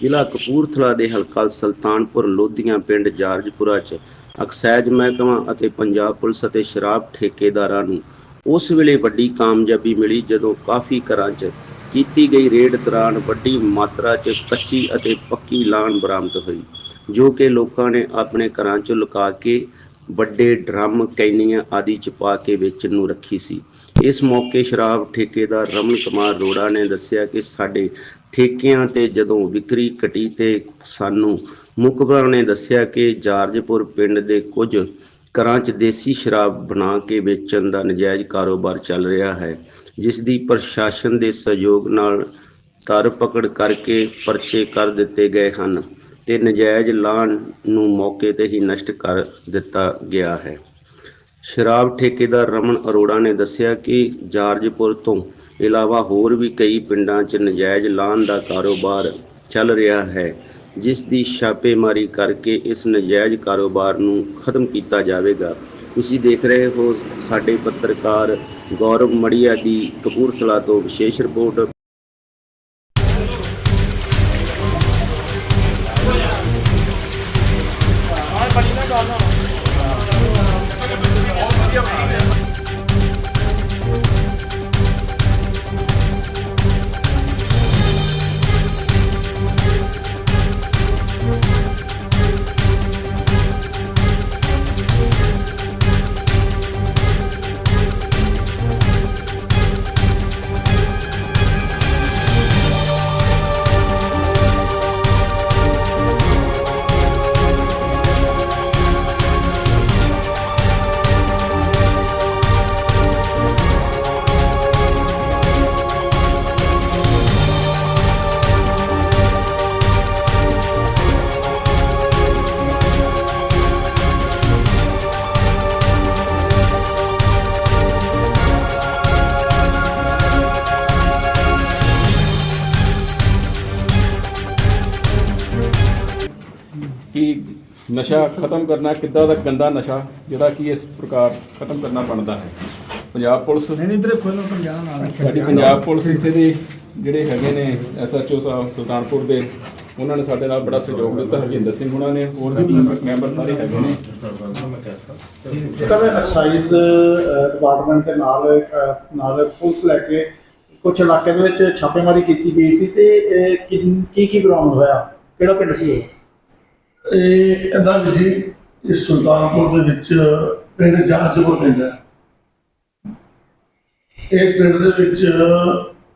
ਜ਼ਿਲ੍ਹਾ ਕਪੂਰਥਲਾ ਦੇ ਹਲਕਾ ਸੁਲਤਾਨਪੁਰ ਲੋਧੀਆਂ ਪਿੰਡ ਜਾਰਜਪੁਰਾ 'ਚ ਅਕਸਾਈਜ਼ ਮਹਿਕਮਾ ਅਤੇ ਪੰਜਾਬ ਪੁਲਿਸ ਅਤੇ ਸ਼ਰਾਬ ਠੇਕੇਦਾਰਾਂ ਨੂੰ ਉਸ ਵੇਲੇ ਵੱਡੀ ਕਾਮਯਾਬੀ ਮਿਲੀ ਜਦੋਂ ਕਾਫੀ ਘਰਾਂ 'ਚ ਕੀਤੀ ਗਈ ਰੇਡ ਦੌਰਾਨ ਵੱਡੀ ਮਾਤਰਾ 'ਚ ਕੱਚੀ ਅਤੇ ਪੱਕੀ ਲਾਣ ਬਰਾਮਦ ਹੋਈ, ਜੋ ਕਿ ਲੋਕਾਂ ਨੇ ਆਪਣੇ ਘਰਾਂ 'ਚ ਲੁਕਾ ਕੇ ਵੱਡੇ ਡਰਮ, ਕੈਨੀਆਂ ਆਦਿ 'ਚ ਪਾ ਕੇ ਵੇਚਣ ਨੂੰ ਰੱਖੀ ਸੀ। ਇਸ ਮੌਕੇ ਸ਼ਰਾਬ ਠੇਕੇਦਾਰ ਰਮਨ ਕੁਮਾਰ ਰੋੜਾ ਨੇ ਦੱਸਿਆ ਕਿ ਸਾਡੇ ਠੇਕਿਆਂ ਤੇ ਜਦੋਂ ਵਿਕਰੀ ਘਟੀ ਤੇ ਸਾਨੂੰ ਮੁਖਬਰ ਨੇ ਦੱਸਿਆ ਕਿ ਜਾਰਜਪੁਰ ਪਿੰਡ ਦੇ ਕੁਝ ਘਰਾਂ 'ਚ ਦੇਸੀ ਸ਼ਰਾਬ ਬਣਾ ਕੇ ਵੇਚਣ ਦਾ ਨਜਾਇਜ਼ ਕਾਰੋਬਾਰ ਚੱਲ ਰਿਹਾ ਹੈ, ਜਿਸ ਦੀ ਪ੍ਰਸ਼ਾਸਨ ਦੇ ਸਹਿਯੋਗ ਨਾਲ ਧਰ ਪਕੜ ਕਰਕੇ ਪਰਚੇ ਕਰ ਦਿੱਤੇ ਗਏ ਹਨ ਤੇ ਨਜਾਇਜ਼ ਲਾਣ ਨੂੰ ਮੌਕੇ ਤੇ ਹੀ ਨਸ਼ਟ ਕਰ ਦਿੱਤਾ ਗਿਆ ਹੈ। ਸ਼ਰਾਬ ਠੇਕੇਦਾਰ ਰਮਨ ਅਰੋੜਾ ਨੇ ਦੱਸਿਆ ਕਿ ਜਾਰਜਪੁਰ ਤੋਂ ਇਲਾਵਾ ਹੋਰ ਵੀ ਕਈ ਪਿੰਡਾਂ 'ਚ ਨਜਾਇਜ਼ ਲਾਣ ਦਾ ਕਾਰੋਬਾਰ ਚੱਲ ਰਿਹਾ ਹੈ, ਜਿਸ ਦੀ ਛਾਪੇਮਾਰੀ ਕਰਕੇ ਇਸ ਨਜਾਇਜ਼ ਕਾਰੋਬਾਰ ਨੂੰ ਖਤਮ ਕੀਤਾ ਜਾਵੇਗਾ। ਤੁਸੀਂ ਦੇਖ ਰਹੇ ਹੋ ਸਾਡੇ ਪੱਤਰਕਾਰ ਗੌਰਵ ਮੜੀਆ ਦੀ ਕਪੂਰਥਲਾ ਤੋਂ ਵਿਸ਼ੇਸ਼ ਰਿਪੋਰਟ। ਕਿ ਨਸ਼ਾ ਖਤਮ ਕਰਨਾ ਕਿੱਦਾਂ ਦਾ ਗੰਦਾ ਨਸ਼ਾ ਜਿਹੜਾ ਕਿ ਇਸ ਪ੍ਰਕਾਰ ਖਤਮ ਕਰਨਾ ਬਣਦਾ ਹੈ। ਪੰਜਾਬ ਪੁਲਿਸ ਨਹੀਂ ਨਹੀਂ ਇਧਰ ਖੋਲੋ ਪੰਜਾਬ ਨਾਲ। ਸਾਡੀ ਪੰਜਾਬ ਪੁਲਿਸ ਇੱਥੇ ਦੇ ਜਿਹੜੇ ਹੈਗੇ ਨੇ ਐਸਐਚਓ ਸਾਹਿਬ ਸੁਲਤਾਨਪੁਰ ਦੇ ਉਹਨਾਂ ਨੇ ਸਾਡੇ ਨਾਲ ਬੜਾ ਸਹਿਯੋਗ ਦਿੱਤਾ ਹਰਜਿੰਦਰ ਸਿੰਘ ਉਹਨਾਂ ਨੇ ਹੋਰ ਵੀ ਮੈਂਬਰ ਸਾਰੇ ਹੈਗੇ ਨੇ। ਤਾਂ ਮੈਂ ਐਕਸਾਈਜ਼ ਡਿਪਾਰਟਮੈਂਟ ਦੇ ਨਾਲ ਨਾਲ ਪੁਲਿਸ ਲੈ ਕੇ ਕੁਝ ਇਲਾਕੇ ਦੇ ਵਿੱਚ ਛਾਪੇਮਾਰੀ ਕੀਤੀ ਗਈ ਸੀ ਤੇ ਕੀ ਕੀ ਬਰਾਮਦ ਹੋਇਆ? ਕਿਹੜਾ ਪਿੰਡ ਸੀ ਇਹ? ਇਹ ਇਹਦਾ ਵੀ ਜੀ ਇਸ ਸੁਲਤਾਨਪੁਰ ਦੇ ਵਿੱਚ ਪਿੰਡ ਜਾਰਜਪੁਰ ਪਿੰਡ ਹੈ ਇਸ ਪਿੰਡ ਦੇ ਵਿੱਚ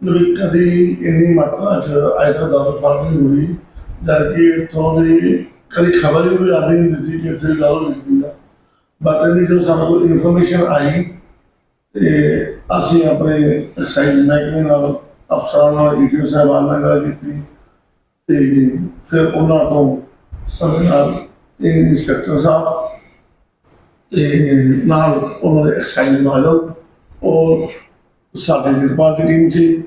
ਵੀ ਕਦੀ ਇੰਨੀ ਮਾਤਰਾ ਚ ਆਇਤਾ ਦਾ ਫ਼ਰਕ ਨਹੀਂ ਹੋਈ ਜਦ ਕਿ ਇੱਥੋਂ ਦੀ ਕਦੀ ਖਬਰ ਵੀ ਆਦੀ ਨਹੀਂ ਸੀ ਕਿ ਇੱਥੇ ਦਾਰੂ ਵਿਕਦੀ ਆ ਬਾਕੀ ਦੀ ਜਦੋਂ ਸਾਨੂੰ ਕੋਈ ਇਨਫੋਰਮੇਸ਼ਨ ਆਈ, ਤੇ ਅਸੀਂ ਆਪਣੇ ਐਕਸਾਈਜ਼ ਮਹਿਕਮੇ ਨਾਲ, ਅਫਸਰਾਂ ਨਾਲ ਈਟੀਓ ਸਾਹਿਬਾਨ ਨਾਲ ਗੱਲ ਕੀਤੀ, ਤੇ ਫਿਰ ਉਹਨਾਂ ਤੋਂ ਸਾਡੇ ਨਾਲ ਇਹ ਇੰਸਪੈਕਟਰ ਸਾਹਿਬ ਤੇ ਨਾਲ ਉਹਨਾਂ ਦੇ ਐਕਸਾਈਜ਼ ਮਾਲਕ ਔਰ ਸਾਡੇ ਨਿਰਪਾਲ ਦੀ ਟੀਮ ਸੀ।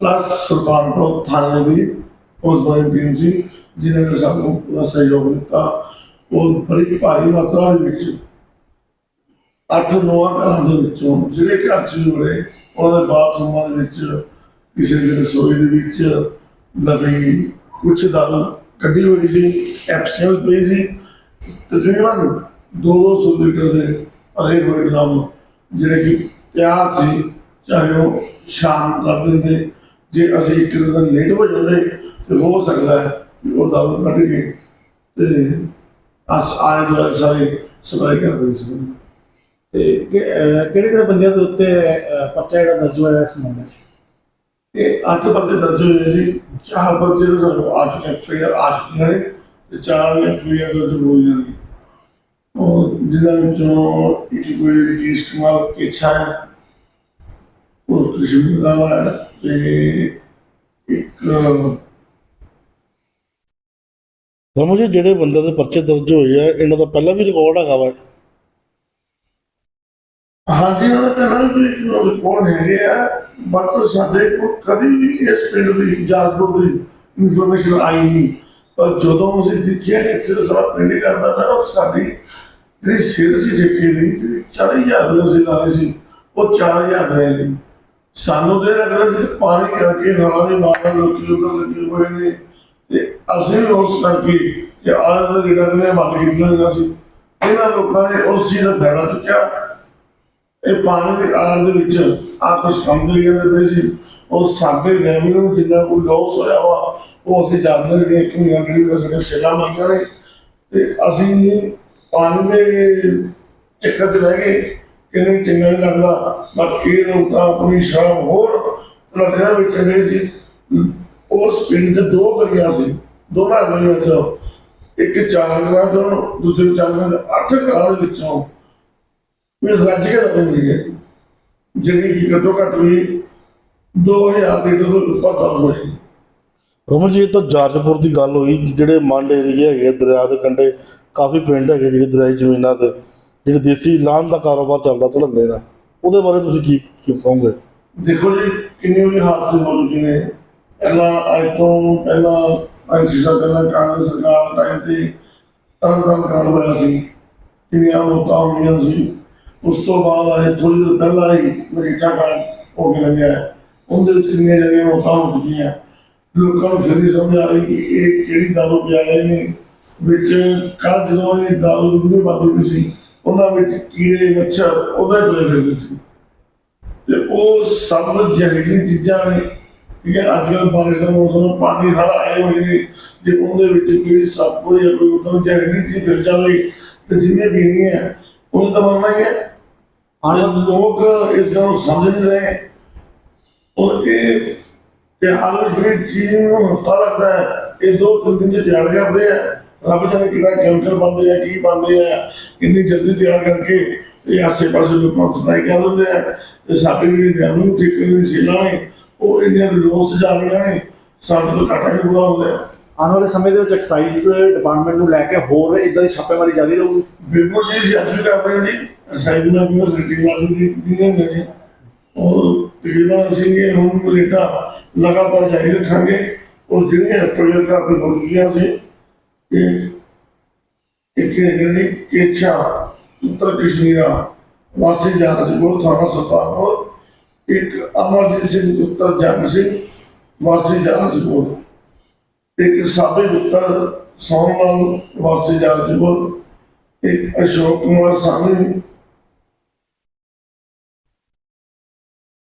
ਪਲੱਸ ਸੁਲਤਾਨਪੁਰ ਥਾਣੇ ਦੀ ਉਸ ਦੀ ਟੀਮ ਸੀ ਜਿਨ੍ਹਾਂ ਨੇ ਸਾਨੂੰ ਪੂਰਾ ਸਹਿਯੋਗ ਦਿੱਤਾ। ਉਹ ਬੜੀ ਭਾਰੀ ਮਾਤਰਾ ਦੇ ਵਿੱਚ ਅੱਠ ਨੌਂ ਘਰਾਂ ਦੇ ਵਿੱਚੋਂ ਜਿਹੜੇ ਘਰ ਚ ਵੀ ਬੜੇ ਉਹਨਾਂ ਦੇ ਬਾਥਰੂਮਾਂ ਦੇ ਵਿੱਚ, ਕਿਸੇ ਦੇ ਰਸੋਈ ਦੇ ਵਿੱਚ ਲਗੀ ਕੁਛ ਦਾਲ ਕੱਢੀ ਹੋਈ ਸੀ ਐਪਸੀਅਲ ਪਈ ਸੀ। ਤਕਰੀਬਨ 200 ਲੀਟਰ ਦੇ ਭਰੇ ਹੋਏ ਡਰਮ, ਜਿਹੜੇ ਕਿ ਤਿਆਰ ਸੀ, ਚਾਹੇ ਉਹ ਸ਼ਾਮ ਕਰ ਦਿੰਦੇ ਜੇ ਅਸੀਂ ਇੱਕ ਦਿਨ ਲੇਟ ਹੋ ਜਾਂਦੇ, ਤੇ ਹੋ ਸਕਦਾ ਹੈ ਉਹ ਦਮ ਕੱਢ ਕੇ ਤੇ ਅਸ ਆਏ ਦੁਆਲੇ ਸਾਰੇ ਸਪਲਾਈ ਕਰ ਦਿੰਦੇ ਸੀ। ਤੇ ਕਿਹੜੇ ਕਿਹੜੇ ਬੰਦਿਆਂ ਦੇ ਉੱਤੇ ਪਰਚਾ ਜਿਹੜਾ ਦਰਜ ਹੋਇਆ ਇਸ ਮਾਮਲੇ 'ਚ? ਇਹ ਅੱਠ ਪਰਚੇ ਦਰਜ ਹੋਏ ਜੀ। ਚਾਰ ਪਰਚੇ ਤਾਂ ਸਾਨੂੰ ਆ ਚੁੱਕੇ ਐਫਆਈਆਰ ਆ ਚੁੱਕੀਆਂ ਨੇ। ਤੇ ਚਾਰ ਐਫਆਈਆਰ ਦਰਜ ਹੋਈਆਂ ਨੇ। ਉਹ ਜਿਨ੍ਹਾਂ ਵਿੱਚੋਂ ਇੱਕ ਕੋਈ ਰਜੀਸ ਕੁਮਾਰ ਕਿਛਾ ਹੈ, ਉਹ ਕ੍ਰਿਸ਼ਨ ਦਾ ਹੈ ਤੇ ਇੱਕ ਰਮਨ ਜੀ, ਜਿਹੜੇ ਬੰਦੇ ਦੇ ਪਰਚੇ ਦਰਜ ਹੋਏ ਆ, ਇਹਨਾਂ ਦਾ ਪਹਿਲਾਂ ਵੀ ਰਿਕਾਰਡ ਹੈਗਾ ਵਾ। ਹਾਂਜੀ ਉਹਨਾਂ ਦਾ ਕਹਿਣਾ ਵੀ ਰਿਪੋਰਟ ਹੈਗੇ ਆ। ਬਟ ਸਾਡੇ ਕੋਲ ਕਦੀ ਵੀ ਇਸ ਪਿੰਡ ਦੀ ਜਾਜਪੁਰ ਦੀ ਇਨਫੋਰਮੇਸ਼ਨ ਆਈ ਨਹੀਂ। ਪਰ ਜਦੋਂ ਅਸੀਂ ਦੇਖਿਆ ਕਿ ਇੱਥੇ ਤਾਂ ਸਾਰਾ ਪਿੰਡ ਹੀ ਕਰਦਾ ਪਿਆ ਉਹ ਸਾਡੀ ਜਿਹੜੀ ਸਿਰ ਸੀ ਠੇਕੇ ਦੀ ਜਿਹੜੀ 40000 ਰੁਪਏ ਅਸੀਂ ਲਾਏ ਸੀ, ਉਹ 4000 ਰਹਿ ਗਈ ਸਾਨੂੰ ਤੇ ਇਹ ਸੀ ਪਾਣੀ ਕਰਕੇ ਹਵਾ ਦੇ ਮਾਰਨ ਲੋਕੀ ਉਧਰ ਲੱਗੇ ਹੋਏ ਨੇ। ਤੇ ਅਸੀਂ ਵੀ ਉਸ ਕਰਕੇ ਕਿ ਆਹ ਜਿਹੜਾ ਨੇ ਮੰਗ ਕੀਤਾ ਸੀ, ਇਹਨਾਂ ਲੋਕਾਂ ਨੇ ਉਸ ਚੀਜ਼ ਦਾ ਫਾਇਦਾ ਚੁੱਕਿਆ। ਇਹ ਪਾਣੀ ਦੇ ਆਰ ਦੇ ਵਿੱਚ ਆ ਕੁਝ ਕੰਮ ਕਰੀ ਜਾਂਦੇ ਪਏ ਸੀ। ਉਹ ਸਾਡੇ ਰੈਵਨਿਊ ਨੂੰ ਜਿੰਨਾ ਕੋਈ ਲਾਸ ਹੋਇਆ ਵਾ, ਉਹ ਅਸੀਂ ਜਾਣਦੇ ਨੇ ਕਿ ਮੀਆਂ ਜਿਹੜੀ ਸਾਡੇ ਸੇਲਾ ਮੰਗੀਆਂ ਨੇ। ਤੇ ਅਸੀਂ ਪਾਣੀ ਦੇ ਚੱਕਰ 'ਚ ਰਹਿ ਗਏ। ਕਿ ਨਹੀਂ ਚੰਗਾ ਨਹੀਂ ਲੱਗਦਾ। ਬਟ ਇਹ ਲੋਕ ਤਾਂ ਆਪਣੀ ਸ਼ਰਾਬ ਹੋਰ ਲੜਿਆਂ ਵਿੱਚ ਗਏ ਸੀ। ਉਸ ਪਿੰਡ ਦੇ ਦੋ ਗਲੀਆਂ ਸੀ। ਦੋਨਾਂ ਗਲੀਆਂ 'ਚ ਇੱਕ ਚਾਰ ਗਲੀਆਂ ਤੋਂ ਦੂਜੇ ਚਾਰ ਅੱਠ ਘਰਾਂ ਦੇ ਵਿੱਚੋਂ ਵੀ ਰੱਜ ਕੇ ਲੱਗ ਰਹੀ ਹੈ ਜਿਹੜੀ ਕਿ ਘੱਟੋ ਘੱਟ ਵੀ 2000 ਲੀਟਰ ਤੋਂ ਉੱਪਰ ਕੰਮ ਹੋਈ। ਰਮਨ ਜੀ ਇਹ ਤਾਂ ਜਾਰਜਪੁਰ ਦੀ ਗੱਲ ਹੋਈ ਜਿਹੜੇ ਮੰਡ ਏਰੀਆ ਹੈਗੇ ਦਰਿਆ ਦੇ ਕੰਢੇ ਕਾਫੀ ਪਿੰਡ ਹੈਗੇ ਜਿਹੜੇ ਦਰਿਆਈ ਜ਼ਮੀਨਾਂ ਤੇ ਜਿਹੜੇ ਦੇਸੀ ਲਾਨ ਦਾ ਕਾਰੋਬਾਰ ਚੱਲਦਾ ਝੜਦੇ ਨੇ ਉਹਦੇ ਬਾਰੇ ਤੁਸੀਂ ਕੀ ਕੀ ਕਹੋਗੇ? ਦੇਖੋ ਜੀ ਕਿੰਨੇ ਵੀ ਹਾਦਸੇ ਹੋ ਚੁੱਕੇ ਨੇ। ਪਹਿਲਾਂ ਅੱਜ ਤੋਂ ਪਹਿਲਾਂ ਪੰਜ ਸਾਲ ਪਹਿਲਾਂ ਕਾਂਗਰਸ ਸਰਕਾਰ ਟਾਈਮ ਤੇ ਤਰਨ ਤਾਰਨ ਕਾਂਡ ਹੋਇਆ ਸੀ। ਕਿੰਨੀਆਂ ਮੌਤਾਂ ਹੋਈਆਂ ਸੀ। ਉਸ ਤੋਂ ਬਾਅਦ ਆਏ ਥੋੜੀ ਦੇਰ ਪਹਿਲਾਂ ਹੀ ਮਰੀਠਾ ਕਾਂਡ ਹੋ ਕੇ ਲੱਗਿਆ ਉਹਦੇ ਵਿੱਚ ਕਿੰਨੀਆਂ ਜਿਹੜੀਆਂ ਮੌਤਾਂ ਹੋ ਚੁੱਕੀਆਂ। ਲੋਕਾਂ ਨੂੰ ਫਿਰ ਨਹੀਂ ਸਮਝ ਆ ਰਹੀ ਕਿ ਇਹ ਕਿਹੜੀ ਦਾਰੂ ਪਿਆ ਰਹੇ ਨੇ ਵਿੱਚ ਕੱਲ ਜਦੋਂ ਇਹ ਦਾਰੂ ਦੁੱਧ ਬਾਦੀ ਪਈ ਸੀ, ਉਹਨਾਂ ਵਿੱਚ ਕੀੜੇ, ਮੱਛਰ, ਉਹਦੇ ਤੁਰੇ ਫਿਰਦੇ ਸੀ। ਤੇ ਉਹ ਸਭ ਜ਼ਹਿਰੀਲੀ ਚੀਜ਼ਾਂ ਨੇ, ਠੀਕ ਹੈ ਅੱਜ ਕੱਲ੍ਹ ਬਾਰਿਸ਼ ਦਾ ਮੌਸਮ ਪਾਣੀ ਹਰ ਆਏ ਹੋਏ ਨੇ। ਜੇ ਉਹਦੇ ਵਿੱਚ ਕੋਈ ਸੱਪ ਜਾਂ ਕੋਈ ਉਦੋਂ ਜ਼ਹਿਰੀਲੀ ਚੀਜ਼ ਫਿਰ ਜਾਵੇ, ਤੇ ਜਿੰਨੇ ਵੀ ਨਹੀਂ ਹੈ ਉਹਨੂੰ ਤਾਂ ਮਰਨਾ ਹੀ ਹੈ। ਹਾਂ। ਲੋਕ ਇਸ ਗੱਲ ਨੂੰ ਸਮਝ ਨਹੀਂ ਰਹੇ ਔਰ ਇਹ ਤਿਆਰ ਜਿਹੜੀ ਚੀਜ਼ ਨੂੰ ਹਫਤਾ ਲੱਗਦਾ ਹੈ। ਇਹ ਦੋ ਤਿੰਨ ਦਿਨ ਚ ਤਿਆਰ ਕਰਦੇ ਆ। ਰੱਬ ਜਾਣੇ ਕਿਹੜਾ ਕੈਮੀਕਲ ਪਾਉਂਦੇ ਆ ਕੀ ਪਾਉਂਦੇ ਆ ਕਿੰਨੀ ਜਲਦੀ ਤਿਆਰ ਕਰਕੇ ਇਹ ਆਸੇ ਪਾਸੇ ਲੋਕਾਂ ਨੂੰ ਸਪਲਾਈ ਕਰ ਦਿੰਦੇ ਆ। ਤੇ ਸਾਡੇ ਜਿਹੜੇ ਰੈਵਨਿਊ ਠੇਕੇ ਦੀ ਸੀਲਾਂ ਨੇ ਉਹ ਇੰਨੀਆਂ ਲੋਸ ਜਾ ਰਹੀਆਂ ਨੇ ਸਾਡੇ ਤੋਂ ਘਾਟਾ ਹੀ ਬੁਰਾ ਹੋ ਗਿਆ ਆਉਣ ਵਾਲੇ ਸਮੇਂ ਦੇ ਵਿੱਚ ਐਕਸਾਈਜ਼ ਡਿਪਾਰਟਮੈਂਟ ਨੂੰ ਲੈ ਕੇ ਹੋਰ ਇਦਾਂ ਦੀ ਛਾਪੇਮਾਰੀ ਜਾਰੀ ਰਹੂਗੀ? ਬਿਲਕੁਲ ਜੀ, ਅਸੀਂ ਅੱਜ ਵੀ ਕਰ ਰਹੇ ਹਾਂ ਜੀ। ਸਾਈਡ ਨਾਲ ਵੀ ਰਿਟਿੰਗ ਲਾਜ਼ਮੀ ਦੀ ਨਹੀਂ ਹੈ ਜੀ। ਔਰ ਤਕਰੀਬਨ ਅਸੀਂ ਇਹ ਹੁਣ ਰੇਟਾ ਲਗਾਤਾਰ ਜਾਰੀ ਰੱਖਾਂਗੇ। ਔਰ ਜਿਹੜੀਆਂ ਐਫਆਈਆਰ ਕਾਫੀ ਹੋ ਚੁੱਕੀਆਂ ਸੀ ਕਿ ਇੱਕ ਹੈਗਾ ਜੀ ਕੇਛਾ ਉੱਤਰ ਕਸ਼ਮੀਰਾ, ਵਾਸੀ ਜਾਰਜਪੁਰ ਥਾਣਾ ਸੁਲਤਾਨਪੁਰ ਇੱਕ ਅਮਰਜੀਤ ਸਿੰਘ, ਉੱਤਰ ਜੰਗ ਸਿੰਘ, ਵਾਸੀ ਜਾਰਜਪੁਰ ਇੱਕ ਸਾਬੇ ਪੁੱਤਰ ਸੋਮਲਾਲ ਵਾਸੀ ਜਾਰਜਪੁਰ ਇੱਕ ਅਸ਼ੋਕ ਕੁਮਾਰ ਸਾਹਨੀ।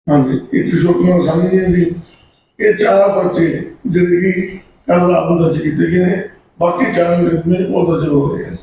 ਹਾਂਜੀ, ਇੱਕ ਅਸ਼ੋਕ ਕੁਮਾਰ ਸਾਹਨੀ ਜੀ ਇਹ ਚਾਰ ਬੱਚੇ ਜਿਹੜੇ ਕਿ ਕੱਲ ਰਾਤ ਦਰਜ ਕੀਤੇ ਗਏ ਨੇ, ਬਾਕੀ ਚਾਰ ਮੇਰੇ ਉਹ ਦਰਜ ਹੋ ਗਏ ਨੇ।